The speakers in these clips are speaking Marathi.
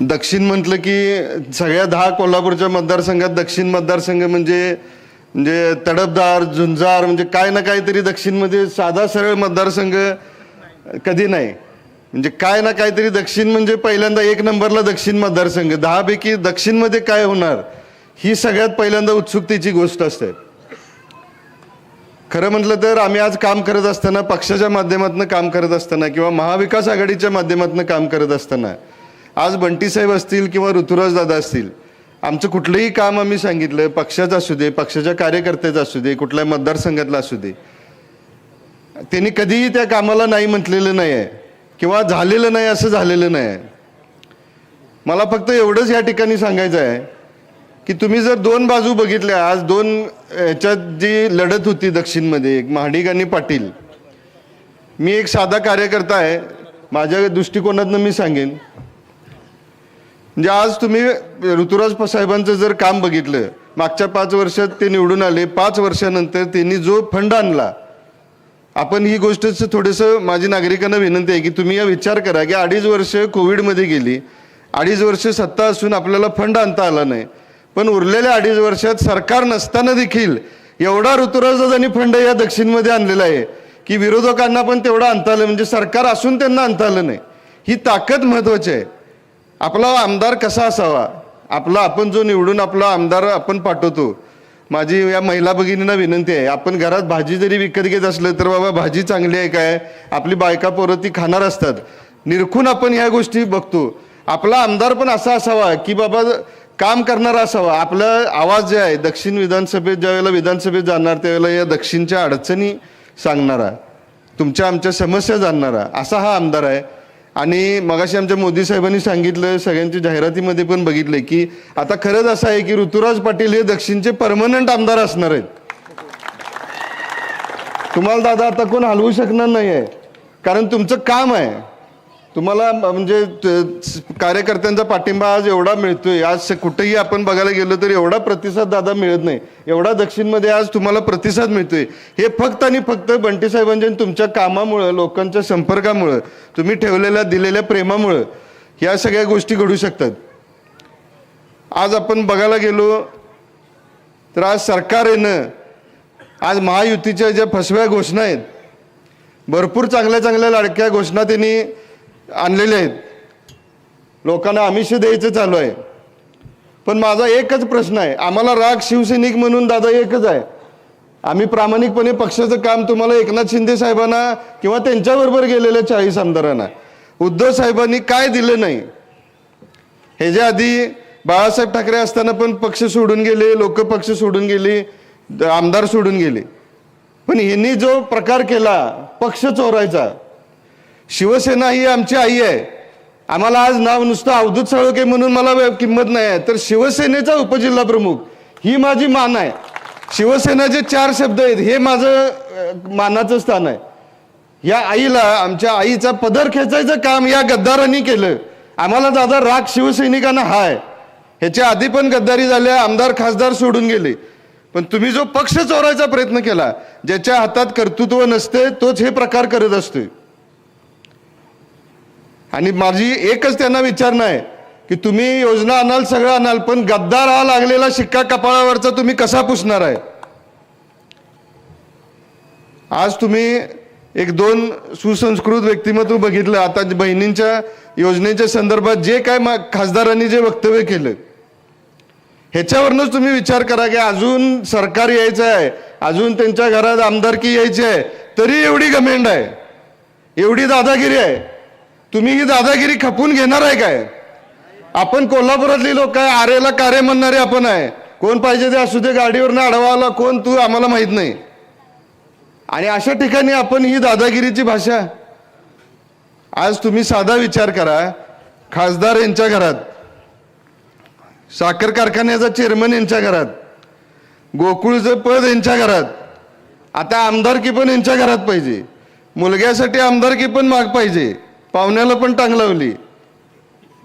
दक्षिण म्हटलं की सगळ्या दहा कोल्हापूरच्या मतदारसंघात दक्षिण मतदारसंघ म्हणजे म्हणजे तडपदार झुंजार म्हणजे काय ना काहीतरी दक्षिणमध्ये साधा सरळ मतदारसंघ कधी नाही. म्हणजे काय ना काहीतरी दक्षिण म्हणजे पहिल्यांदा एक नंबरला दक्षिण मतदारसंघ. दहापैकी दक्षिणमध्ये काय होणार ही सगळ्यात पहिल्यांदा उत्सुकतेची गोष्ट असते. खरं म्हटलं तर आम्ही आज काम करत असताना पक्षाच्या माध्यमातून काम करत असताना किंवा महाविकास आघाडीच्या माध्यमातून काम करत असताना आज बंटीसाहेब असतील किंवा ऋतुराज दादा असतील आमचं कुठलंही काम आम्ही सांगितलं पक्षाचं असू दे पक्षाच्या कार्यकर्त्याचं असू दे कुठल्या मतदारसंघातलं असू दे त्यांनी कधीही त्या कामाला नाही म्हटलेलं नाही आहे किंवा झालेलं नाही असं झालेलं नाही आहे मला फक्त एवढंच या ठिकाणी सांगायचं आहे की तुम्ही जर दोन बाजू बघितल्या आज दोन ह्याच्यात जी लढत होती दक्षिणमध्ये एक महाडिक आणि पाटील मी एक साधा कार्यकर्ता आहे माझ्या दृष्टिकोनातनं मी सांगेन म्हणजे आज तुम्ही ऋतुराज साहेबांचं जर काम बघितलं मागच्या पाच वर्षात ते निवडून आले पाच वर्षानंतर त्यांनी जो फंड आणला आपण ही गोष्टच थोडंसं माझी नागरिकांना विनंती आहे की तुम्ही या विचार करा की अडीच वर्ष कोविडमध्ये गेली अडीच वर्ष सत्ता असून आपल्याला फंड आणता आला नाही. पण उरलेल्या अडीच वर्षात सरकार नसताना देखील एवढा ऋतुराजांनी फंड या दक्षिणमध्ये आणलेला आहे की विरोधकांना पण तेवढा आणता आलं म्हणजे सरकार असून त्यांना आणता आलं नाही. ही ताकद महत्त्वाची आहे. आपला आमदार कसा असावा? आपला आपण जो निवडून आपला आमदार आपण पाठवतो. माझी या महिला भगिनींना विनंती आहे आपण घरात भाजी जरी विकत घेत असलं तर बाबा भाजी चांगली आहे काय? आपली बायका पोरं ती खाणार असतात. निरखून आपण ह्या गोष्टी बघतो. आपला आमदार पण असा असावा की बाबा काम करणारा असावा. आपला आवाज जे आहे दक्षिण विधानसभेत ज्यावेळेला विधानसभेत जाणार त्यावेळेला या दक्षिणच्या अडचणी सांगणारा तुमच्या आमच्या समस्या जाणणारा असा हा आमदार आहे. आणि मगाशी आमच्या मोदी साहेबांनी सांगितलं सगळ्यांच्या जाहिरातीमध्ये पण बघितलंय की आता खरंच असं आहे की ऋतुराज पाटील हे दक्षिणचे परमनंट आमदार असणार आहेत. तुम्हाला दादा आता कोण हलवू शकणार नाही आहे कारण तुमचं काम आहे. तुम्हाला म्हणजे त- कार्यकर्त्यांचा पाठिंबा आज एवढा मिळतोय आज कुठेही आपण बघायला गेलो तर एवढा प्रतिसाद दादा मिळत नाही. एवढा दक्षिणमध्ये आज तुम्हाला प्रतिसाद मिळतोय. हे फक्त आणि फक्त बंटी साहेबांच्या तुमच्या कामामुळं लोकांच्या संपर्कामुळं तुम्ही ठेवलेल्या दिलेल्या प्रेमामुळं ह्या सगळ्या गोष्टी घडू शकतात. आज आपण बघायला गेलो तर आज सरकार येणं आज महायुतीच्या ज्या फसव्या घोषणा आहेत भरपूर चांगल्या चांगल्या लाडक्या घोषणा त्यांनी आणलेले आहेत. लोकांना आमिष द्यायचं चालू आहे. पण माझा एकच प्रश्न आहे. आम्हाला राग शिवसैनिक म्हणून दादा एकच आहे. आम्ही प्रामाणिकपणे पक्षाचं काम तुम्हाला एकनाथ शिंदे साहेबांना किंवा त्यांच्याबरोबर गेलेल्या चाळीस आमदारांना. उद्धव साहेबांनी काय दिलं नाही? ह्याच्या आधी बाळासाहेब ठाकरे असताना पण पक्ष सोडून गेले लोक पक्ष सोडून गेले आमदार सोडून गेले. पण ह्यांनी जो प्रकार केला पक्ष चोरायचा शिवसेना ही आमची आई आहे. आम्हाला आज नाव नुसतं अवधूत साळोके म्हणून मला किंमत नाही आहे. तर शिवसेनेचा उपजिल्हा प्रमुख ही माझी मान आहे. शिवसेनाचे चार शब्द आहेत. हे माझं मानाचं स्थान आहे. या आईला आमच्या आईचा पदर खेचायचं काम या गद्दारांनी केलं. आम्हाला दादा राग शिवसैनिकांना हाय. ह्याच्या आधी पण गद्दारी झाल्या आमदार खासदार सोडून गेले. पण तुम्ही जो पक्ष चोरायचा प्रयत्न केला ज्याच्या हातात कर्तृत्व नसते तोच हे प्रकार करत असतोय. आणि माझी एकच त्यांना विचारणं आहे की तुम्ही योजना आणाल सगळं आणाल पण गद्दार हा लागलेला शिक्का कपाळावरचा तुम्ही कसा पुसणार आहे? आज तुम्ही एक दोन सुसंस्कृत व्यक्तिमत्व बघितलं आता बहिणींच्या योजनेच्या संदर्भात जे काय खासदारांनी जे वक्तव्य केलं ह्याच्यावरनच तुम्ही विचार करा की अजून सरकार यायचं आहे अजून त्यांच्या घरात आमदारकी यायची आहे तरी एवढी गमेंड आहे एवढी दादागिरी आहे. तुम्ही ही दादागिरी खपून घेणार आहे काय? आपण कोल्हापुरातली लोक आहे आरेला कारे म्हणणारे आपण आहे. कोण पाहिजे ते असू दे गाडीवरनं अडवाला कोण तू आम्हाला माहीत नाही. आणि अशा ठिकाणी आपण ही दादागिरीची भाषा. आज तुम्ही साधा विचार करा खासदार यांच्या घरात साखर कारखान्याचा चेअरमन यांच्या घरात गोकुळचं पद यांच्या घरात आता आमदारकी पण यांच्या घरात पाहिजे. मुलग्यासाठी आमदारकी पण माग पाहिजे. पाहुण्याला पण टांग लावली.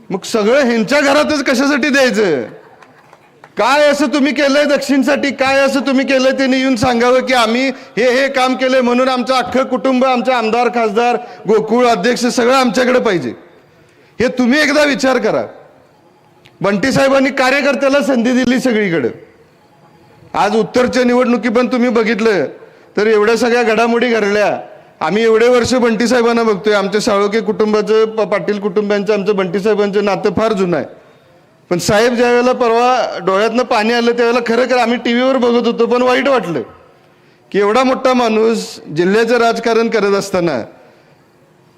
मग सगळं ह्यांच्या घरातच कशासाठी द्यायचं? काय असं तुम्ही केलंय दक्षिणसाठी? काय असं तुम्ही केलंय त्यांनी येऊन सांगावं की आम्ही हे हे काम केलंय म्हणून आमचं अख्खं कुटुंब आमचे आमदार खासदार गोकुळ अध्यक्ष सगळं आमच्याकडे पाहिजे. हे तुम्ही एकदा विचार करा. बंटी साहेबांनी कार्यकर्त्याला संधी दिली सगळीकडे. आज उत्तरच्या निवडणुकी पण तुम्ही बघितलं तर एवढ्या सगळ्या घडामोडी घडल्या. आम्ही एवढे वर्ष बंटी साहेबांना बघतोय. आमच्या साळोके कुटुंबाचं प- पाटील कुटुंबियांचं आमचं बंटी साहेबांचं नातं फार जुनं आहे. पण साहेब ज्या वेळेला परवा डोळ्यातनं पाणी आलं त्यावेळेला खरं खरं आम्ही टी व्हीवर बघत होतो पण वाईट वाटलं. की एवढा मोठा माणूस जिल्ह्याचं राजकारण करत असताना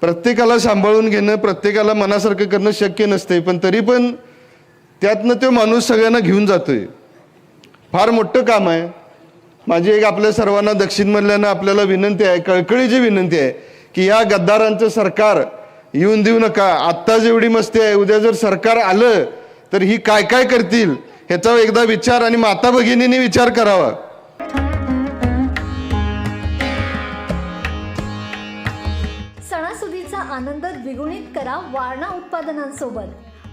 प्रत्येकाला सांभाळून घेणं प्रत्येकाला मनासारखं करणं शक्य नसते पण तरी पण त्यातनं तो माणूस सगळ्यांना घेऊन जातोय. फार मोठं काम आहे. माझी एक आपल्या सर्वांना दक्षिणमधल्यानं आपल्याला विनंती आहे कळकळीची विनंती आहे की या गद्दारांचं सरकार येऊन देऊ नका. आत्ता जेवढी मस्ती आहे उद्या जर सरकार आलं तर ही काय काय करतील ह्याचा एकदा विचार आणि माता भगिनीने विचार करावा. सणासुदीचा आनंद द्विगुणित करा वारणा उत्पादनांसोबत.